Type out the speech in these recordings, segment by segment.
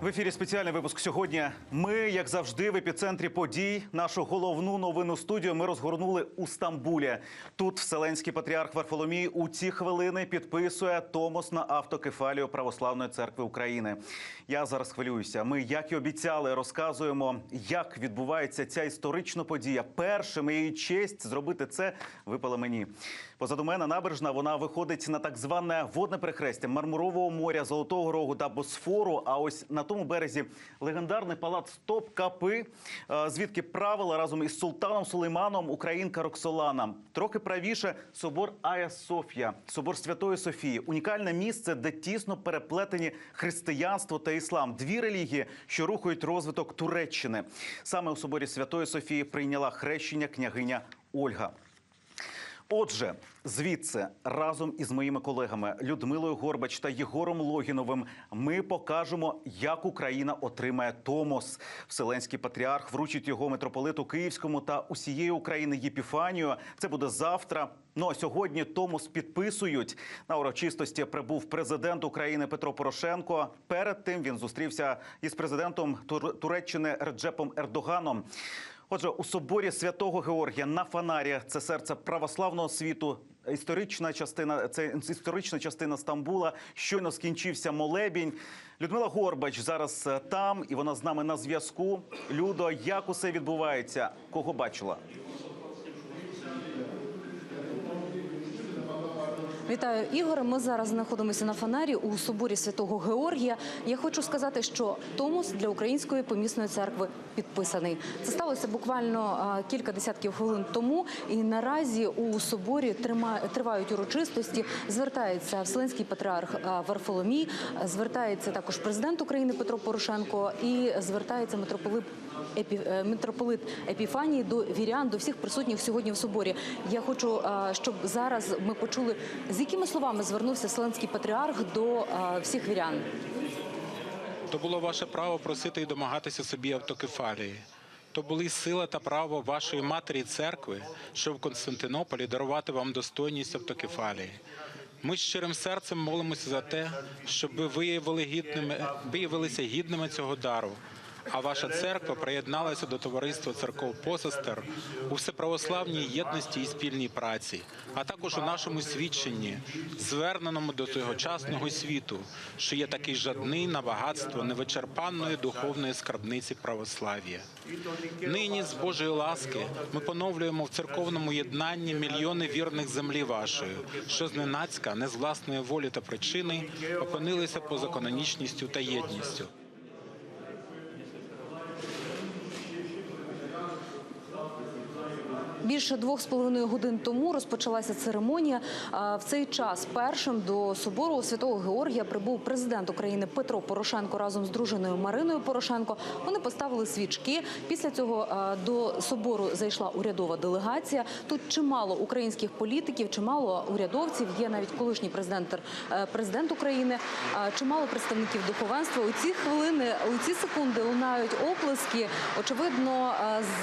В ефірі спеціальний випуск сьогодні. Ми, як завжди, в епіцентрі подій. Нашу головну новину студію ми розгорнули у Стамбулі. Тут Вселенський патріарх Варфоломій у ці хвилини підписує Томос на автокефалію Православної церкви України. Я зараз хвилююся. Ми, як і обіцяли, розказуємо, як відбувається ця історична подія. Першим її честь зробити це випала мені. Позаду мене набережна вона виходить на так зване водне перехрестя Мармурового моря, Золотого Рогу та Босфору. А ось на тому березі легендарний палац Топ-Капи, е, звідки правила разом із султаном Сулейманом українка Роксолана. Трохи правіше собор Ая Софія, собор Святої Софії. Унікальне місце, де тісно переплетені християнство та іслам. Дві релігії, що рухають розвиток Туреччини. Саме у соборі Святої Софії прийняла хрещення княгиня Ольга. Отже, звідси разом із моїми колегами Людмилою Горбач та Єгором Логіновим ми покажемо, як Україна отримає Томос. Вселенський патріарх вручить його митрополиту Київському та усієї України Єпіфанію. Це буде завтра. Ну а сьогодні Томос підписують на урочистості. Прибув президент України Петро Порошенко. Перед тим він зустрівся із президентом Тур- Туреччини Реджепом Ердоганом. Отже, у соборі святого Георгія на фонарі це серце православного світу. Історична частина це історична частина Стамбула. Щойно скінчився молебінь. Людмила Горбач зараз е, там, і вона з нами на зв'язку. Людо, як усе відбувається? Кого бачила? Вітаю, Ігоре. Ми зараз знаходимося на фонарі у соборі святого Георгія. Я хочу сказати, що Томос для української помісної церкви підписаний. Це сталося буквально кілька десятків хвилин тому. І наразі у соборі тривають урочистості. Звертається Вселенський патріарх Варфоломій, звертається також президент України Петро Порошенко і звертається митрополит митрополит Епіфанії до вірян, до всіх присутніх сьогодні в соборі. Я хочу, щоб зараз ми почули, з якими словами звернувся Вселенський патріарх до всіх вірян. То було ваше право просити і домагатися собі автокефалії. То були сила та право вашої матері церкви, що в Константинополі дарувати вам достойність автокефалії. Ми щирим серцем молимося за те, щоб ви виявили гідними, виявилися гідними цього дару. А ваша церква приєдналася до товариства церков посестер у всеправославній єдності і спільній праці, а також у нашому свідченні, зверненому до тогочасного світу, що є такий жадний на багатство невичерпанної духовної скарбниці православ'я. Нині з Божої ласки ми поновлюємо в церковному єднанні мільйони вірних землі вашої, що зненацька, не з власної волі та причини, опинилися поза канонічністю та єдністю. Більше двох з половиною годин тому розпочалася церемонія. В цей час першим до собору святого Георгія прибув президент України Петро Порошенко разом з дружиною Мариною Порошенко. Вони поставили свічки. Після цього до собору зайшла урядова делегація. Тут чимало українських політиків, чимало урядовців. Є навіть колишній президент, е, президент України, чимало представників духовенства. У ці хвилини, у ці секунди лунають оплески. Очевидно,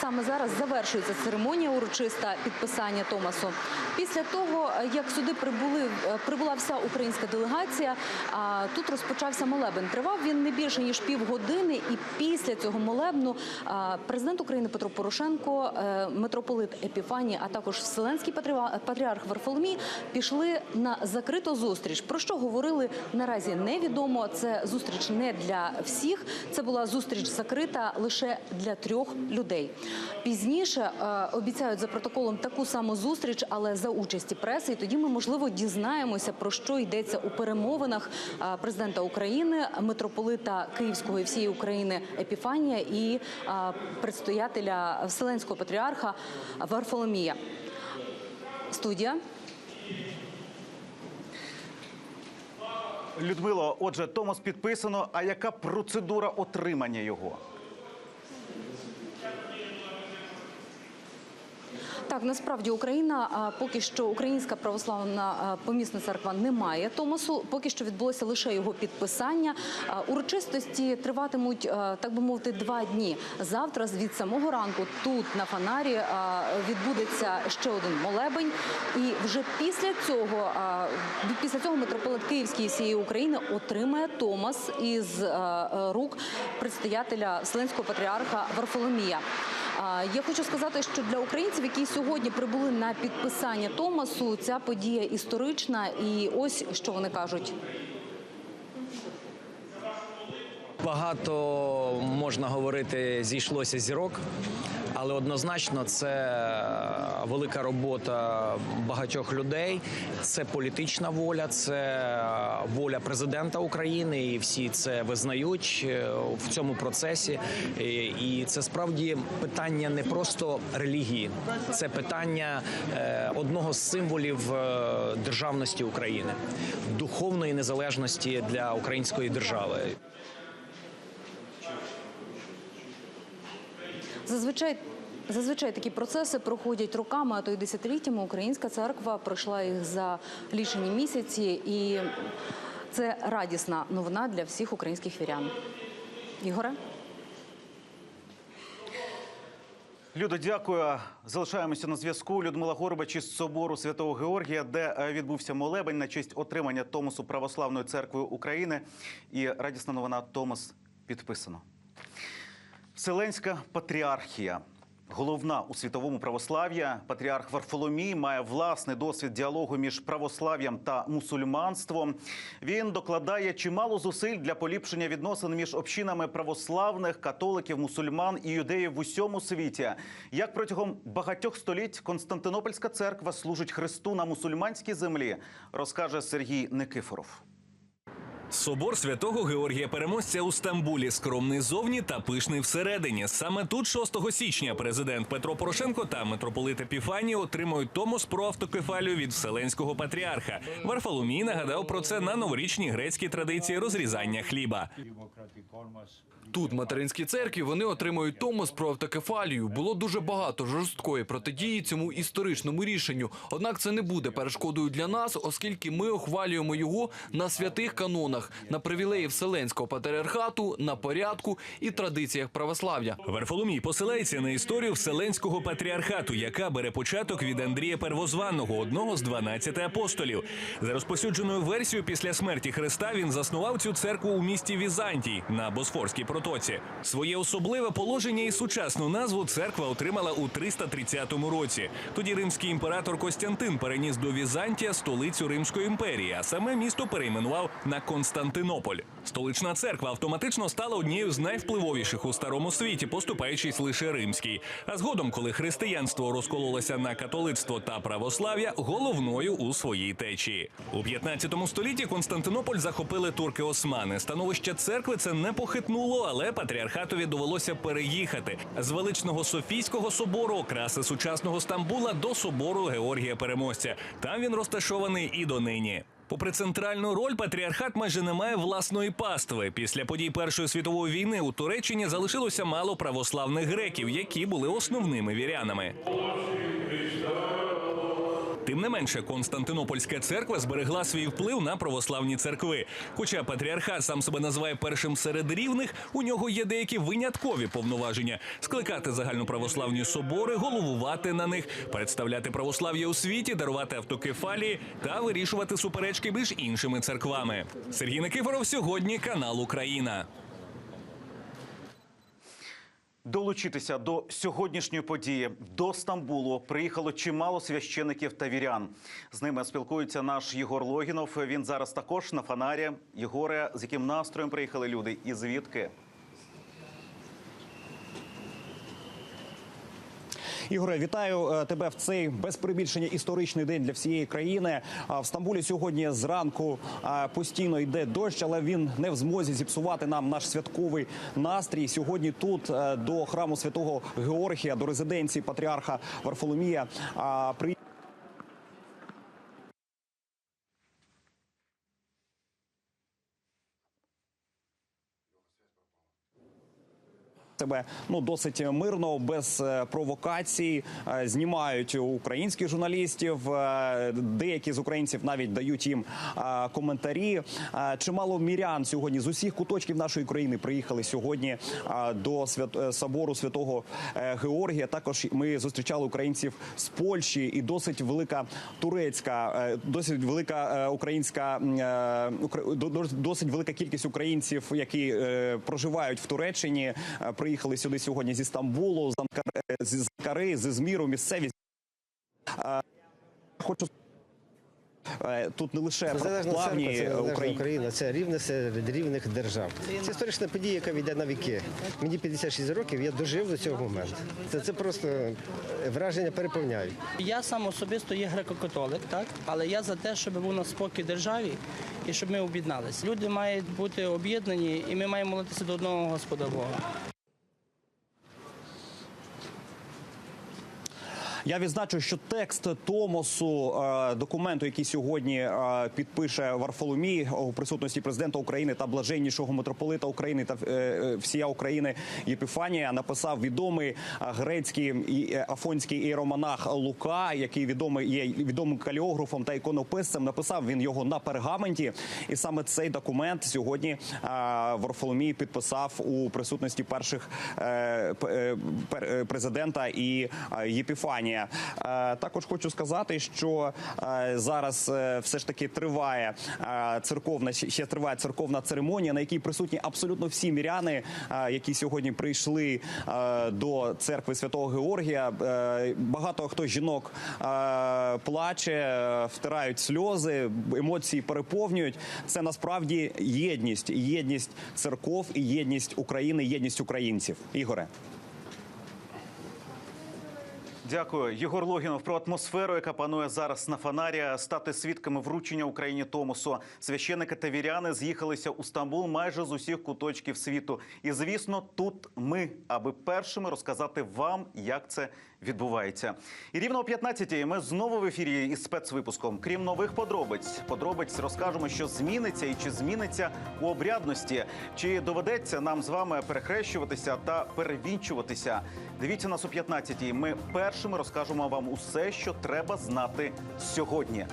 саме зараз завершується церемонія урочиста підписання Томасу. Після того, е, як сюди прибули е, прибула вся українська делегація, тут розпочався молебен. Тривав він не більше ніж півгодини, і після цього молебну президент України Петро Порошенко, е, митрополит Епіфаній, а також Вселенський патріа- патріарх Варфоломій пішли на закриту зустріч. Про що говорили наразі невідомо. Це зустріч не для всіх. Це була зустріч закрита лише для трьох людей. Пізніше обіцяють за протоколом таку саму зустріч, але за участі преси. І тоді ми можливо дізнаємося про що йдеться у перемовинах президента України, митрополита Київського і всієї України Епіфанія і предстоятеля Вселенського патріарха Варфоломія. Студія. Людмило, отже, Томос підписано. А яка процедура отримання його? Так, насправді Україна поки що Українська православна помісна церква не має Томасу. Поки що відбулося лише його підписання. Урочистості триватимуть, так би мовити, два дні. Завтра від самого ранку тут на фонарі відбудеться ще один молебень. І вже після цього, після цього митрополит Київський і всієї України отримає Томас із рук предстоятеля Вселенського патріарха Варфоломія. Я хочу сказати, що для українців, які сьогодні прибули на підписання Томасу, ця подія історична. І ось що вони кажуть. Багато можна говорити зійшлося зірок, але однозначно це велика робота багатьох людей. Це політична воля, це воля президента України, і всі це визнають е, в цьому процесі. І- І це справді питання не просто релігії, це питання е, одного з символів е, державності України, духовної незалежності для української держави. Зазвичай. Зазвичай такі процеси проходять роками, а то й десятиліттями. Українська церква пройшла їх за лічені місяці, і це радісна новина для всіх українських вірян. Ігоре? Люда, дякую. Залишаємося на зв'язку. Людмила Горбач із собору Святого Георгія, де е, відбувся молебень на честь отримання Томосу Православною церквою України. І радісна новина Томос підписано. Вселенська патріархія. Головна у світовому православ'ї патріарх Варфоломій має власний досвід діалогу між православ'ям та мусульманством. Він докладає чимало зусиль для поліпшення відносин між общинами православних, католиків, мусульман і юдеїв в усьому світі. Як протягом багатьох століть Константинопольська церква служить Христу на мусульманській землі, розкаже Сергій Никифоров. Собор святого Георгія Переможця у Стамбулі скромний зовні та пишний всередині. Саме тут, 6 січня, президент Петро Порошенко та митрополит Епіфаній отримують томос про автокефалію від вселенського патріарха. Варфоломій нагадав про це на новорічній грецькій традиції розрізання хліба. Тут, в материнській церкві, вони отримують томос про автокефалію. Було дуже багато жорсткої протидії цьому історичному рішенню. Однак це не буде перешкодою для нас, оскільки ми ухвалюємо його на святих канонах, на привілеї Вселенського патріархату, на порядку і традиціях православ'я. Варфоломій посилається на історію Вселенського патріархату, яка бере початок від Андрія Первозваного, одного з 12 апостолів. За розпосюдженою версією, після смерті Христа він заснував цю церкву у місті Візантій на Босфорській протоці. Своє особливе положення і сучасну назву церква отримала у 330 році. Тоді римський імператор Костянтин переніс до Візантія столицю Римської імперії, а саме місто перейменував на Константинополь. Столична церква автоматично стала однією з найвпливовіших у старому світі, поступаючись лише римській. А згодом, коли християнство розкололося на католицтво та православ'я, головною у своїй течії. У 15 столітті Константинополь захопили турки-османи. Становище церкви це не похитнуло, але патріархатові довелося переїхати з величного Софійського собору, окраси сучасного Стамбула до собору Георгія Переможця. Там він розташований і донині. Попри центральну роль, патріархат майже не має власної пастви. Після подій Першої світової війни у Туреччині залишилося мало православних греків, які були основними вірянами. Тим не менше, Константинопольська церква зберегла свій вплив на православні церкви. Хоча патріархат сам себе називає першим серед рівних, у нього є деякі виняткові повноваження: скликати загальноправославні собори, головувати на них, представляти православ'я у світі, дарувати автокефалії та вирішувати суперечки між іншими церквами. Сергій Никифоров сьогодні канал Україна. Долучитися до сьогоднішньої події до Стамбулу приїхало чимало священиків та вірян. З ними спілкується наш Єгор Логінов. Він зараз також на фонарі. Єгоре, з яким настроєм приїхали люди і звідки? Ігоре, вітаю е, тебе в цей без прибільшення історичний день для всієї країни. В Стамбулі сьогодні зранку постійно йде дощ, але він не в змозі зіпсувати нам наш святковий настрій. Сьогодні тут е, до храму святого Георгія, до резиденції патріарха Варфоломія. при себе ну досить мирно, без е, провокацій. Е, Знімають українських журналістів. е, Деякі з українців навіть дають їм коментарі. Чимало мірян сьогодні з усіх куточків нашої країни приїхали сьогодні до свят... собору святого Георгія. Також ми зустрічали українців з Польщі і досить велика турецька, досить велика українська досить велика кількість українців, які проживають в Туреччині, е, приїхали сюди сьогодні зі Стамбулу, з Анкари, з Анкари, з Ізміру, місцеві. Е, Хочу е, тут не лише Незалежна церква це українці. Україна, це рівне серед рівних держав. Це історична подія, яка війде на віки. Мені 56 років, я дожив до цього моменту. Це, це просто враження переповняють. Я сам особисто є греко-католик, так але я за те, щоб був на спокій державі і щоб ми об'єдналися. Люди мають бути об'єднані, і ми маємо молитися до одного Господа Бога. Я відзначу, що текст Томосу е, документу, який сьогодні е, підпише Варфоломій у присутності президента України та блаженнішого митрополита України та е, всія України Єпіфанія, написав відомий грецький афонський іеромонах Лука, який відомий є відомим каліографом та іконописцем. Написав він його на пергаменті, і саме цей документ сьогодні Варфоломій підписав у присутності перших президента і Єпіфанія. Е, Також хочу сказати, що е, зараз е, все ж таки триває церковна ще триває церковна церемонія, на якій присутні абсолютно всі міряни, які сьогодні прийшли до церкви Святого Георгія. Багато хто жінок плаче, втирають сльози, емоції переповнюють. Це насправді єдність, єдність церков і єдність України, єдність українців. Ігоре. Дякую, Єгор Логінов про атмосферу, яка панує зараз на фонарі. Стати свідками вручення Україні Томосу. Священники та віряни з'їхалися у Стамбул майже з усіх куточків світу. І звісно, тут ми, аби першими розказати вам, як це відбувається. І рівно о 15-й ми знову в ефірі із спецвипуском. Крім нових подробиць, подробиць розкажемо, що зміниться і чи зміниться у обрядності, чи доведеться нам з вами перехрещуватися та перевінчуватися. Дивіться нас о 15-й. Ми першими розкажемо вам усе, що треба знати сьогодні.